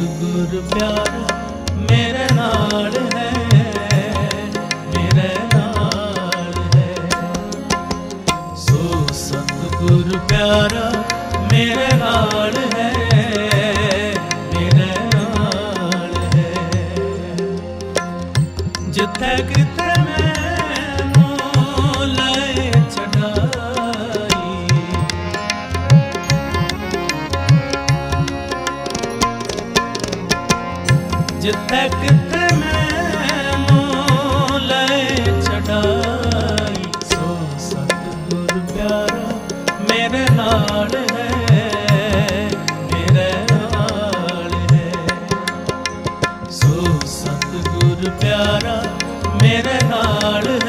ਸਤਗੁਰ ਪਿਆਰਾ ਮੇਰੇ ਨਾਲ ਹੈ, ਮੇਰੇ ਨਾਲ ਹੈ। ਸੋ ਸਤਗੁਰ ਪਿਆਰਾ ਮੇਰੇ ਨਾਲ ਹੈ, ਮੇਰੇ ਨਾਲ ਹੈ। ਜਿੱਥੇ ਕਿਤੇ ਮੈਂ ਜਿੱਥੇ ਕਿਤੇ ਮੈਨੂੰ ਲੈ ਚੜਾਈ, ਸੋ ਸਤਿਗੁਰ ਪਿਆਰਾ, ਮੇਰੇ ਨਾਲ ਹੈ ਸਤਿਗੁਰ ਪਿਆਰਾ, ਮੇਰੇ ਨਾਲ